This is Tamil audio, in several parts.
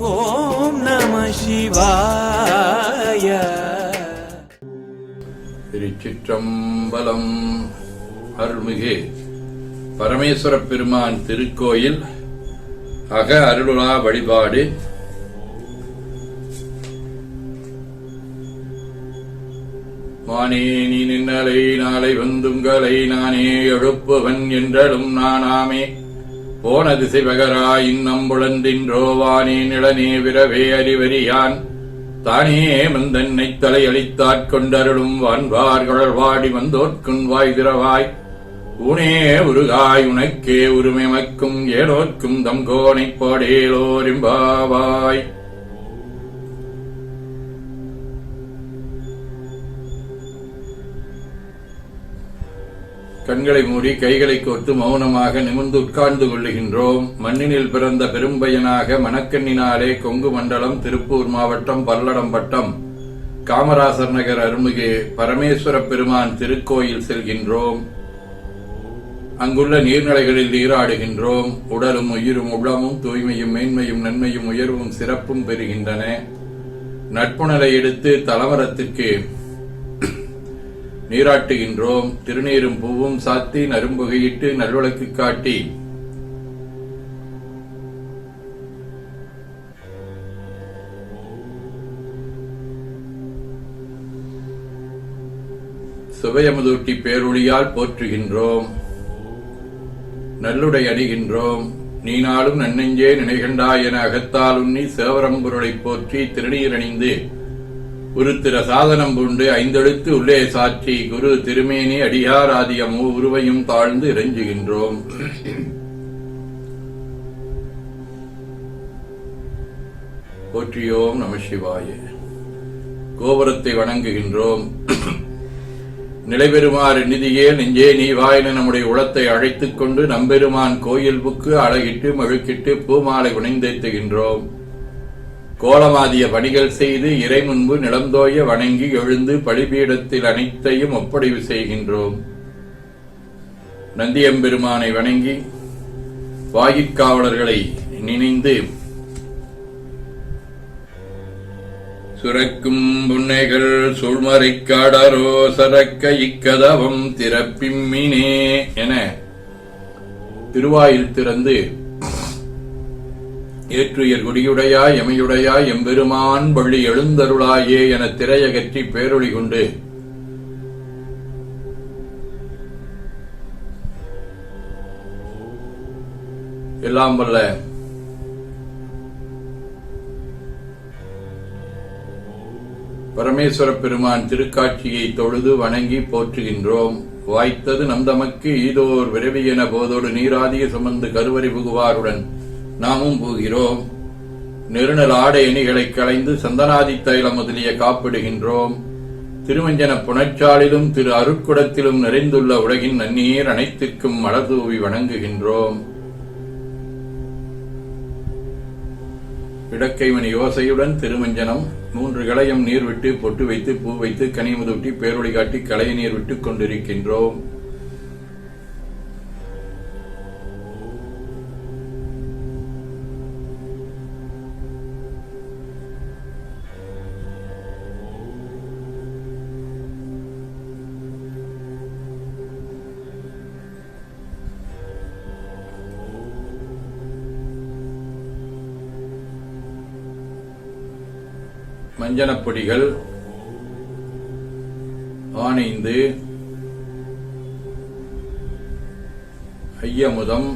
ஓம் நம சிவாய. திருச்சிற்றம்பலம். அருள்மிகு பரமேஸ்வர பெருமான் திருக்கோயில் அக அருளுலா வழிபாடு. மானே நீ நின்னலை நாளை வந்துங்களை நானே எழுப்புவன் என்றலும் நானாமே. போன திசைவகரா இன்னம்புழந்தின்றோவானே நிழனே விரவே அறிவறியான். தானே மந்தன்னை தலையளித்தாற் கொண்டருளும் வான்பார்கள் வாடி வந்தோர்க்குன் வாய் திரவாய் உனே உருகாய் உனக்கே உரிமைமக்கும் தம் தங்கோனைப் பாடேலோரிம்பாவாய் கண்களை மூடி கைகளை கோர்த்து மௌனமாக நிமிர்ந்து உட்கார்ந்து கொள்ளுகின்றோம். மண்ணினில் பிறந்த பெரும்பயனாக மணக்கண்ணினாலே கொங்கு மண்டலம் திருப்பூர் மாவட்டம் பல்லடம் வட்டம் காமராசர் நகர் அருமுகே பரமேஸ்வர பெருமான் திருக்கோயில் செல்கின்றோம். அங்குள்ள நீர்நிலைகளில் நீராடுகின்றோம். உடலும் உயிரும் உள்ளமும் தூய்மையும் மேன்மையும் நன்மையும் உயர்வும் சிறப்பும் பெறுகின்றன. நட்புணலை எடுத்து தலமரத்திற்கு நீராட்டுகின்றோம் திருநீரும் பூவும் சாத்தி நரும்புகையிட்டு நல்வழக்கு காட்டி. சுவையமுதூட்டி பேரொழியால் போற்றுகின்றோம் நல்லுடை அணிகின்றோம் நீ நாளும் நன்னெஞ்சே நினைகண்டாய் என அகத்தால் உண்ணி சேவரம்பொருளைப் போற்றி திருநீரணிந்து உருத்திர சாதனம் பூண்டு ஐந்தெழுத்து உள்ளே சாற்றி குரு திருமேனி அடியார் ஆதிய உருவையும் தாழ்ந்து இறைஞ்சுகின்றோம். போற்றியோம் நம சிவாய. கோபுரத்தை வணங்குகின்றோம். நிலைபெறுமாறு நிதியே நெஞ்சே நீ வாயின நம்முடைய உளத்தை அழைத்துக் கொண்டு நம்பெருமான் கோயில் புக்கு அழகிட்டு மழுக்கிட்டு பூமாலை உணைந்தேத்துகின்றோம் கோலமாதிய பணிகள் செய்து இறை முன்பு நிலந்தோய வணங்கி எழுந்து பலிபீடத்தில் அனைத்தையும் ஒப்படைவு செய்கின்றோம். நந்தியம்பெருமானை வணங்கி வாயிற்காவலர்களை நினைந்து சுரக்கும் புன்னைகள் சூழ்மறைக் காடரோ சரக்க இக்கதவம் திறப்பிம்மினே என திருவாயில் திறந்து ஏற்றுயர் குடியுடையாய் எமையுடையாய் எம்பெருமான் பள்ளி எழுந்தருளாயே என திரையகற்றி பேரொளி கொண்டு. எல்லாம் வல்ல. பரமேஸ்வர பெருமான் திருக்காட்சியை தொழுது வணங்கி போற்றுகின்றோம். வாய்த்தது நம் தமக்கு ஈதோர் விரவியென போதோடு நீராதிய சுமந்து கருவறி புகுவாருடன். நாமும் போகிறோம். நெருநல் ஆடை எணிகளை களைந்து சந்தனாதி தைலம் முதலிய காப்பிடுகின்றோம். திருமஞ்சன புனச்சாலிலும் திரு அருட்குடத்திலும் நிறைந்துள்ள உலகின் நன்னீர் அனைத்திற்கும் மலர்தூவி வணங்குகின்றோம். இடக்கைமணி யோசையுடன் திருமஞ்சனம் மூன்று களையம் நீர் விட்டு பொட்டு வைத்து பூ வைத்து கனிமுதூட்டி பேரொழி காட்டி களைய நீர் விட்டுக் கொண்டிருக்கின்றோம். மஞ்சனப் பொடிகள் ஆனைந்து ஐயமுதம்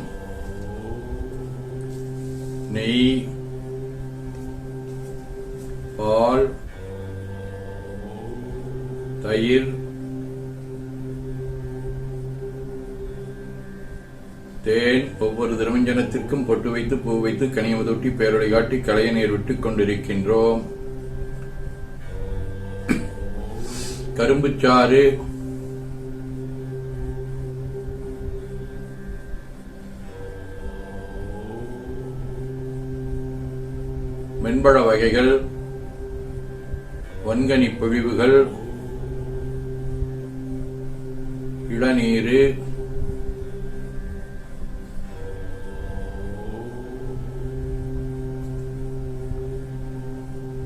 நெய் பால் தயிர் தேன் ஒவ்வொரு திருமஞ்சனத்திற்கும் பொட்டு வைத்து பூ வைத்து கனியமுதொட்டி பேரொளி காட்டி களைய நீர் விட்டுக் கொண்டிருக்கின்றோம். கரும்புச்சாறு. மென்பழ வகைகள். வன்கனி பொழிவுகள். இளநீர்.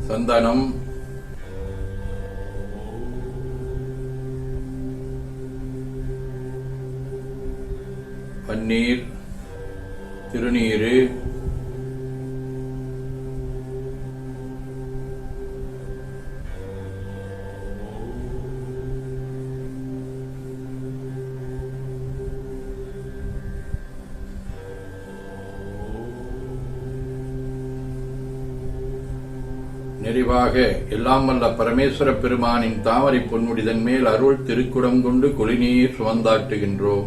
சந்தனம். தண்ணீர் திருநீரு நிறைவாக எல்லாம் வல்ல பரமேஸ்வர பெருமானின் தாமரை பொன்முடிதன் மேல் அருள் திருக்குடம் கொண்டு குளிநீர் சுமந்தாட்டுகின்றோம்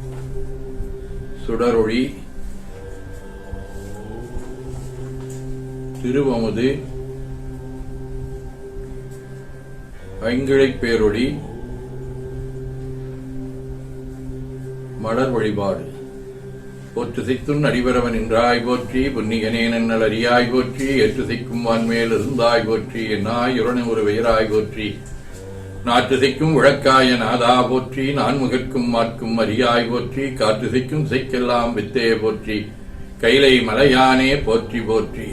சுடரொளி திருவமுது. ஐங்கிழைப் பேரொளி மலர் வழிபாடு. போற்று சித்துன் அடிவரவன் என்றாய் போற்றி புன்னிகனே நன்னல் அறியாய் போற்றி ஏற்று சிக்கும் வான்மேல் இருந்தாய் போற்றி என்னாய் உரண ஒரு பெயராய் போற்றி. நாற்று சிக்கும் உழக்காய நாதா போற்றி நான்முகற்கும் மாற்கும் அரியாய் போற்றி காற்று சைக்கெல்லாம் வித்தே போற்றி கைலை மலையானே போற்றி போற்றி.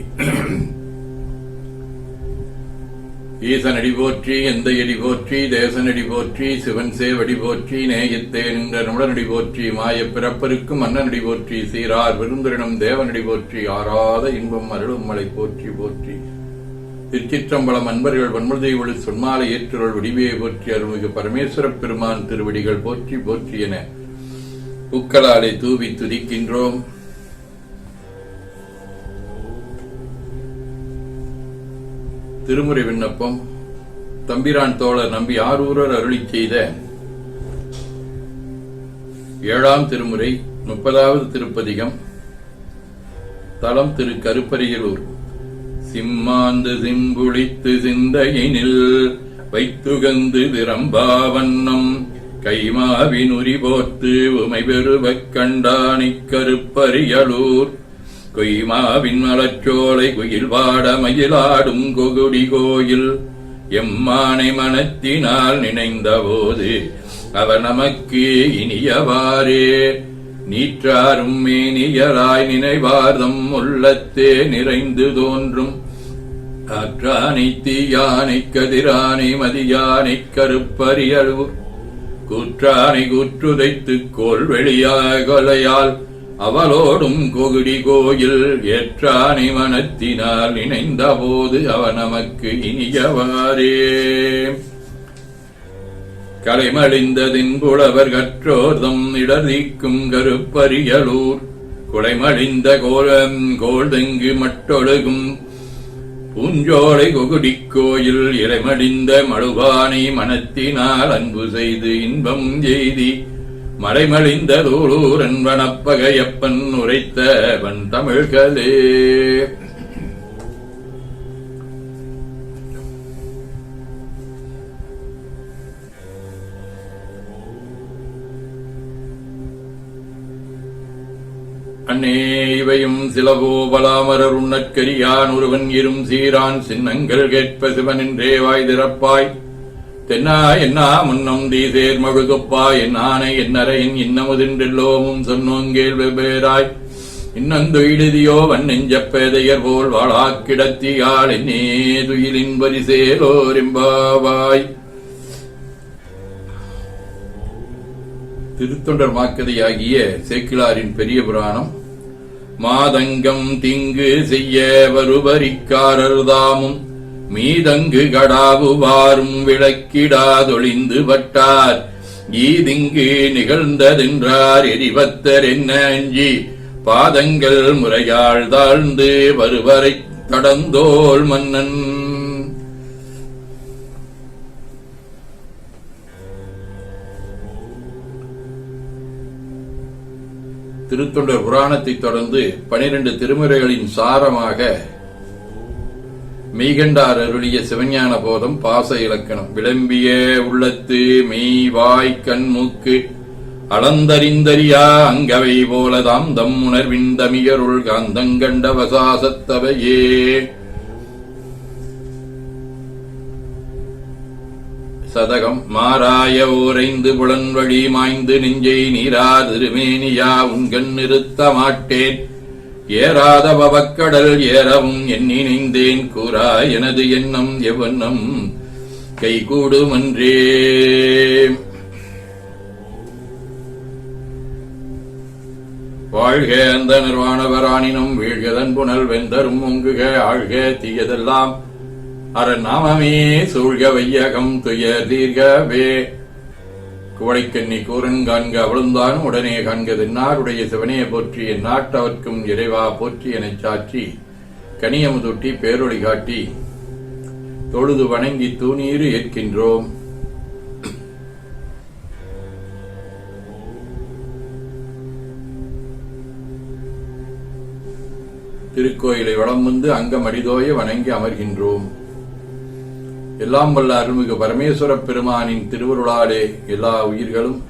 ஈசனடி போற்றி எந்த எடி போற்றி தேசனடி போற்றி சிவன் சேவடி போற்றி நேயத்தே நின்ற நுடனடி போற்றி மாயப் பிறப்பருக்கும் மன்னனடி போற்றி சீரார் விருந்திரிடம் தேவனடி போற்றி ஆறாத இன்பம் அருளும் மலை போற்றி போற்றி. திருச்சிற்றம்பலம் அன்பர்கள் வன்முறை ஒளி சொன்மாலை ஏற்றுருள் விடிவே போற்றி அருள்மிகு பரமேஸ்வர பெருமான் திருவடிகள் போற்றி போற்றி என பூக்களாலை தூவி துதிக்கின்றோம். திருமுறை விண்ணப்பம். தம்பிரான் தோழர் நம்பி ஆரூரர் அருளி செய்த ஏழாம் திருமுறை முப்பதாவது திருப்பதிகம் தலம் திரு கருப்பரியலூர் சிம்மாந்து சிம்புளித்து சிந்தையினில் வைத்துகந்து விரம்பாவண்ணம் கைமாவினுரி போர்த்து உமை பெருவக் கண்டானிக் கருப்பரியலூர். கொய்மாவின் மலச்சோலை குயில் வாட மயிலாடும் கொகுடி கோயில். எம்மானை மனத்தினால் நினைந்தபோது அவர் நமக்கு இனியவாறே. நீற்றாரும் மேனியராய் நினைவார்தம் உள்ளத்தே நிறைந்து தோன்றும். ஆற்றானை தீயானை கதிரானை மதியானை கருப்பரியலூர் கூற்றானை கூற்றுதைத்து கோல் வெளியாக கொலையால் அவளோடும் கொகுடி கோயில் ஏற்றானை மனத்தினால் இணைந்த போது அவ நமக்கு இனியவாரே கலைமழிந்ததின் புலவர் கற்றோர்தம் இடர்தீக்கும் கருப்பரியலூர். குலைமழிந்த கோலம் கோள்தெங்கு மட்டொழுகும் பூஞ்சோலை கொகுடிக் கோயில் இறைமடிந்த மழுவானை மனத்தினால் அன்பு செய்து இன்பம் எய்தி மலைமழிந்த தூளூரன் வனப்பகையப்பன் உரைத்த வன் தமிழ்களே. அன்னே இவையும் சிலவோ பலாமரர் உண்ணற்கரியான் ஒருவன் இரும் சீரான் சின்னங்கள் கேட்ப சிவனின்றே வாய் திறப்பாய். தென்னா என்னா முன்னம் தீசேர் மழுகுப்பா என் ஆனை என்னரையின் இன்னமுதின்றெல்லோமும் சொன்னோங்கேள் வெவ்வேறாய். இன்னந்துயிடுதியோ வன் நெஞ்சப் போல் வாழாக்கிடத்தியாள் என்னே துயிலின் பரிசேலோரிம்பாவாய் திருத்தொண்டர் மாக்கதையாகிய சேக்கிலாரின் பெரிய புராணம் மாதங்கம் திங்கு செய்ய வருவரிக்காரர் தாமும் மீதங்கு கடாவுவாரும் விளக்கிடாதொழிந்து பட்டார் ஈதிங்கு நிகழ்ந்ததென்றார் எரிவத்தர் என்ன அஞ்சி பாதங்கள் முறையாள் தாழ்ந்து வருவரை கடந்தோல் மன்னன் திருத்தொண்டர் புராணத்தை தொடர்ந்து பனிரெண்டு திருமுறைகளின் சாரமாக மெய்கண்டார் அருளிய சிவஞான போதம் பாச இலக்கணம். விளம்பிய உள்ளத்து மெய் வாய் கண் மூக்கு அளந்தறிந்தறியா அங்கவை போலதாம் தம் உணர்வின் தமியருள் காந்தங்கண்ட வசாசத்தவையே. சதகம் மாறாய ஓரைந்து புலன்வழி மாய்ந்து நெஞ்சை நீரா திருமேனியா உங்கண் நிறுத்த மாட்டேன். ஏறாத பவக்கடல் ஏறவும் எண்ணினைந்தேன் கூறா எனது எண்ணம் எவண்ணம் கைகூடுமன்றே. வாழ்க அந்த நிர்வாணவரானினும் வீழ்கதன் புனல் வெந்தரும் ஒங்குக ஆழ்க தீயதெல்லாம். அரநாமமே சூழ்க வையகம் துயர் தீர்கவே. குவளைக்கண்ணி கூரன் காண்க அவளுந்தான் உடனே காண்க தென்னாருடைய சிவனையை போற்றி என் நாட்டவர்க்கும் இறைவா போற்றி எனச் சாற்றி. கனியமுதுட்டி பேரொழி காட்டி. தொழுது வணங்கி தூணீறு ஏற்கின்றோம். திருக்கோயிலை வளம் வந்து அங்கம் அடிதோய வணங்கி அமர்கின்றோம். எல்லாம் வல்ல அருள்மிகு பரமேஸ்வர பெருமானின் திருவருளாலே எல்லா உயிர்களும்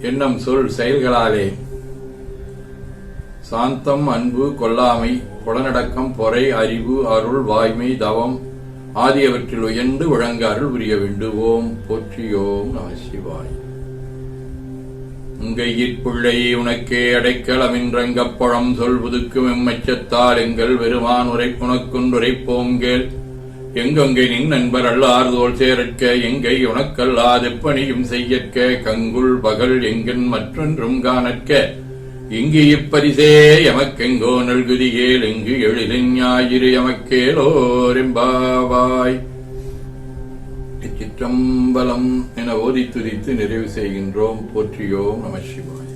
எண்ணம் சொல் செயல்களாலே. சாந்தம் அன்பு கொல்லாமை புலநடக்கம் பொறை அறிவு அருள் வாய்மை தவம் ஆகியவற்றில் உயர்ந்து வழங்க அருள் புரிய வேண்டுவோம். போற்றியோம் நம சிவாய். உங்கையிற்புள்ளை உனக்கே அடைக்கலமின்றங்கப்பழம் சொல் புதுக்கும் எம்மச்சத்தால் எங்கள் பெருமான் உரை எங்கொங்கை நின் நண்பர் அல்லார் தோல் சேரற்க எங்கை உனக்கல்லாதெப்பணியும் செய்யற்க கங்குள் பகல் எங்கன் மற்றொன்றும் காணற்க. இங்கு இப்பரிசே எமக்கெங்கோ நல்குதியேல் இங்கு எழிலின் ஞாயிறு எமக்கேலோரெம்பாவாய் இச்சிற்றம்பலம் என ஓதி துதித்து நிறைவு செய்கின்றோம். போற்றியோம் நம சிவாய்.